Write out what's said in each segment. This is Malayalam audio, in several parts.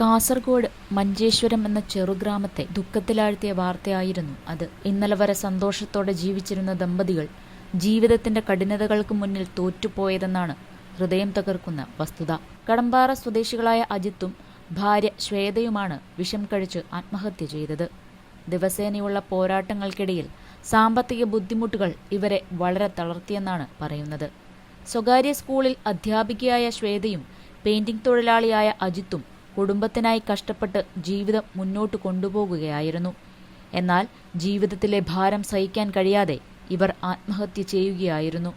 കാസർഗോഡ് മഞ്ചേശ്വരം എന്ന ചെറുഗ്രാമത്തെ ദുഃഖത്തിലാഴ്ത്തിയ വാർത്തയായിരുന്നു അത്. ഇന്നലെ വരെ സന്തോഷത്തോടെ ജീവിച്ചിരുന്ന ദമ്പതികൾ ജീവിതത്തിന്റെ കഠിനതകൾക്ക് മുന്നിൽ തോറ്റുപോയതെന്നാണ് ഹൃദയം തകർക്കുന്ന വസ്തുത. കടമ്പാറ സ്വദേശികളായ അജിത്തും ഭാര്യ ശ്വേതയുമാണ് വിഷം കഴിച്ച് ആത്മഹത്യ ചെയ്തത്. ദിവസേനയുള്ള പോരാട്ടങ്ങൾക്കിടയിൽ സാമ്പത്തിക ബുദ്ധിമുട്ടുകൾ ഇവരെ വളരെ തളർത്തിയെന്നാണ് പറയുന്നത്. സ്വകാര്യ സ്കൂളിൽ അധ്യാപികയായ ശ്വേതയും പെയിന്റിംഗ് തൊഴിലാളിയായ അജിത്തും കുടുംബത്തിനായി കഷ്ടപ്പെട്ട് ജീവിതം മുന്നോട്ട് കൊണ്ടുപോകുകയായിരുന്നു. എന്നാൽ ജീവിതത്തിലെ ഭാരം സഹിക്കാൻ കഴിയാതെ ഇവർ ആത്മഹത്യ ചെയ്യുകയായിരുന്നു.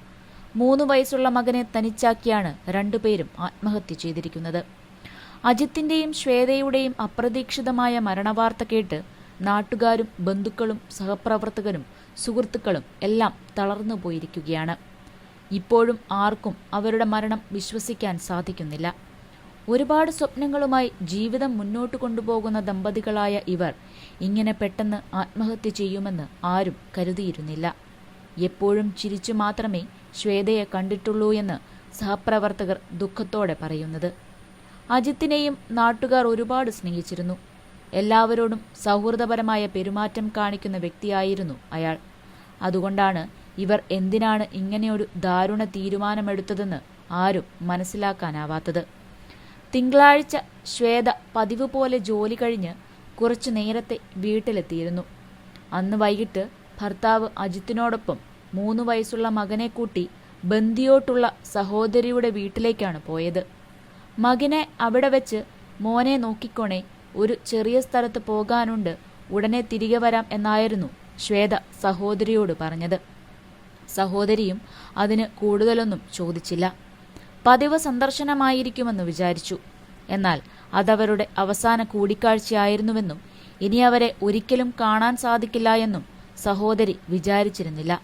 മൂന്ന് വയസ്സുള്ള മകനെ തനിച്ചാക്കിയാണ് രണ്ടുപേരും ആത്മഹത്യ ചെയ്തിരിക്കുന്നത്. അജിത്തിന്റെയും ശ്വേതയുടെയും അപ്രതീക്ഷിതമായ മരണവാർത്ത കേട്ട് നാട്ടുകാരും ബന്ധുക്കളും സഹപ്രവർത്തകരും സുഹൃത്തുക്കളും എല്ലാം തളർന്നു പോയിരിക്കുകയാണ്. ഇപ്പോഴും ആർക്കും അവരുടെ മരണം വിശ്വസിക്കാൻ സാധിക്കുന്നില്ല. ഒരുപാട് സ്വപ്നങ്ങളുമായി ജീവിതം മുന്നോട്ട് കൊണ്ടുപോകുന്ന ദമ്പതികളായ ഇവർ ഇങ്ങനെ പെട്ടെന്ന് ആത്മഹത്യ ചെയ്യുമെന്ന് ആരും കരുതിയിരുന്നില്ല. എപ്പോഴും ചിരിച്ചു മാത്രമേ ശ്വേതയെ കണ്ടിട്ടുള്ളൂ എന്ന് സഹപ്രവർത്തകർ ദുഃഖത്തോടെ പറയുന്നത്. അജിത്തിനെയും നാട്ടുകാർ ഒരുപാട് സ്നേഹിച്ചിരുന്നു. എല്ലാവരോടും സൗഹൃദപരമായ പെരുമാറ്റം കാണിക്കുന്ന വ്യക്തിയായിരുന്നു അയാൾ. അതുകൊണ്ടാണ് ഇവർ എന്തിനാണ് ഇങ്ങനെയൊരു ദാരുണ തീരുമാനമെടുത്തതെന്ന് ആരും മനസ്സിലാക്കാനാവാത്തത്. തിങ്കളാഴ്ച ശ്വേത പതിവ് പോലെ ജോലി കഴിഞ്ഞ് കുറച്ചു നേരത്തെ വീട്ടിലെത്തിയിരുന്നു. അന്ന് വൈകിട്ട് ഭർത്താവ് അജിത്തിനോടൊപ്പം മൂന്ന് വയസ്സുള്ള മകനെ കൂട്ടി ബന്ദിയോട്ടുള്ള സഹോദരിയുടെ വീട്ടിലേക്കാണ് പോയത്. മകനെ അവിടെ വെച്ച് മോനെ നോക്കിക്കൊണേ ഒരു ചെറിയ സ്ഥലത്ത് പോകാനുണ്ട് ഉടനെ തിരികെ വരാം എന്നായിരുന്നു ശ്വേത സഹോദരിയോട് പറഞ്ഞത്. സഹോദരിയും അതിന് കൂടുതലൊന്നും ചോദിച്ചില്ല. പതിവ് സന്ദർശനമായിരിക്കുമെന്ന് വിചാരിച്ചു. എന്നാൽ അതവരുടെ അവസാന കൂടിക്കാഴ്ചയായിരുന്നുവെന്നും ഇനി അവരെ ഒരിക്കലും കാണാൻ സാധിക്കില്ല എന്നും സഹോദരി വിചാരിച്ചിരുന്നില്ല.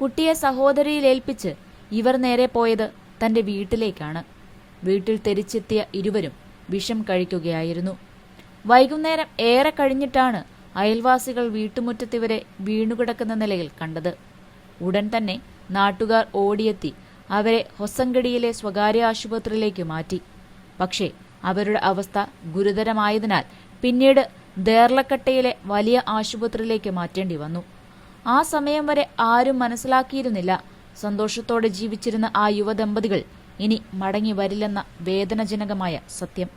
കുട്ടിയെ സഹോദരിയിലേൽപ്പിച്ച് ഇവർ നേരെ പോയത് തന്റെ വീട്ടിലേക്കാണ്. വീട്ടിൽ തിരിച്ചെത്തിയ ഇരുവരും വിഷം കഴിക്കുകയായിരുന്നു. വൈകുന്നേരം ഏറെ കഴിഞ്ഞിട്ടാണ് അയൽവാസികൾ വീട്ടുമുറ്റത്തിവരെ വീണുകിടക്കുന്ന നിലയിൽ കണ്ടത്. ഉടൻ തന്നെ നാട്ടുകാർ ഓടിയെത്തി അവരെ ഹൊസങ്കടിയിലെ സ്വകാര്യ ആശുപത്രിയിലേക്ക് മാറ്റി. പക്ഷേ അവരുടെ അവസ്ഥ ഗുരുതരമായതിനാൽ പിന്നീട് ദേർലക്കട്ടയിലെ വലിയ ആശുപത്രിയിലേക്ക് മാറ്റേണ്ടി വന്നു. ആ സമയം വരെ ആരും മനസ്സിലാക്കിയിരുന്നില്ല. സന്തോഷത്തോടെ ജീവിച്ചിരുന്ന ആ യുവദമ്പതികൾ ഇനി മടങ്ങി വരില്ലെന്ന വേദനജനകമായ സത്യം.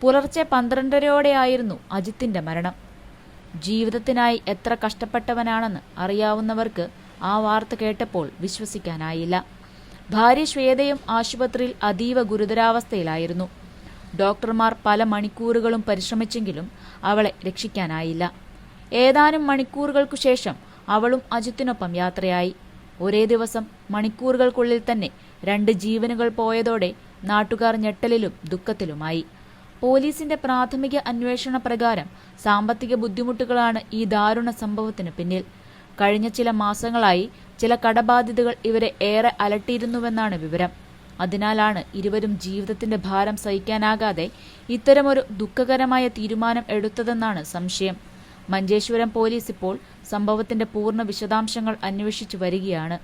പുലർച്ചെ പന്ത്രണ്ടരയോടെയായിരുന്നു അജിത്തിന്റെ മരണം. ജീവിതത്തിനായി എത്ര കഷ്ടപ്പെട്ടവനാണെന്ന് അറിയാവുന്നവർക്ക് ആ വാർത്ത കേട്ടപ്പോൾ വിശ്വസിക്കാനായില്ല. ഭാര്യ ശ്വേതയും ആശുപത്രിയിൽ അതീവ ഗുരുതരാവസ്ഥയിലായിരുന്നു. ഡോക്ടർമാർ പല മണിക്കൂറുകളും പരിശ്രമിച്ചെങ്കിലും അവളെ രക്ഷിക്കാനായില്ല. ഏതാനും മണിക്കൂറുകൾക്കു ശേഷം അവളും അജിത്തിനൊപ്പം യാത്രയായി. ഒരേ ദിവസം മണിക്കൂറുകൾക്കുള്ളിൽ തന്നെ രണ്ട് ജീവനുകൾ പോയതോടെ നാട്ടുകാർ ഞെട്ടലിലും ദുഃഖത്തിലുമായി. പോലീസിന്റെ പ്രാഥമിക അന്വേഷണ പ്രകാരം സാമ്പത്തിക ബുദ്ധിമുട്ടുകളാണ് ഈ ദാരുണ സംഭവത്തിന് പിന്നിൽ. കഴിഞ്ഞ ചില മാസങ്ങളായി ചില കടബാധ്യതകൾ ഇവരെ ഏറെ അലട്ടിയിരുന്നുവെന്നാണ് വിവരം. അതിനാലാണ് ഇരുവരും ജീവിതത്തിന്റെ ഭാരം സഹിക്കാനാകാതെ ഇത്തരമൊരു ദുഃഖകരമായ തീരുമാനം എടുത്തതെന്നാണ് സംശയം. മഞ്ചേശ്വരം പോലീസ് ഇപ്പോൾ സംഭവത്തിന്റെ പൂർണ വിശദാംശങ്ങൾ അന്വേഷിച്ചു വരികയാണ്.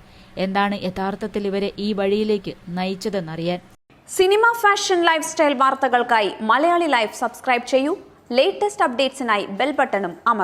എന്താണ് യഥാർത്ഥത്തിൽ ഇവരെ ഈ വഴിയിലേക്ക് നയിച്ചതെന്നറിയാൻ. സിനിമ ഫാഷൻ ലൈഫ് സ്റ്റൈൽ വാർത്തകൾക്കായി മലയാളി ലൈഫ് സബ്സ്ക്രൈബ് ചെയ്യൂ. ലേറ്റസ്റ്റ് അപ്ഡേറ്റ്സിനായി ബെൽ ബട്ടണും അമർ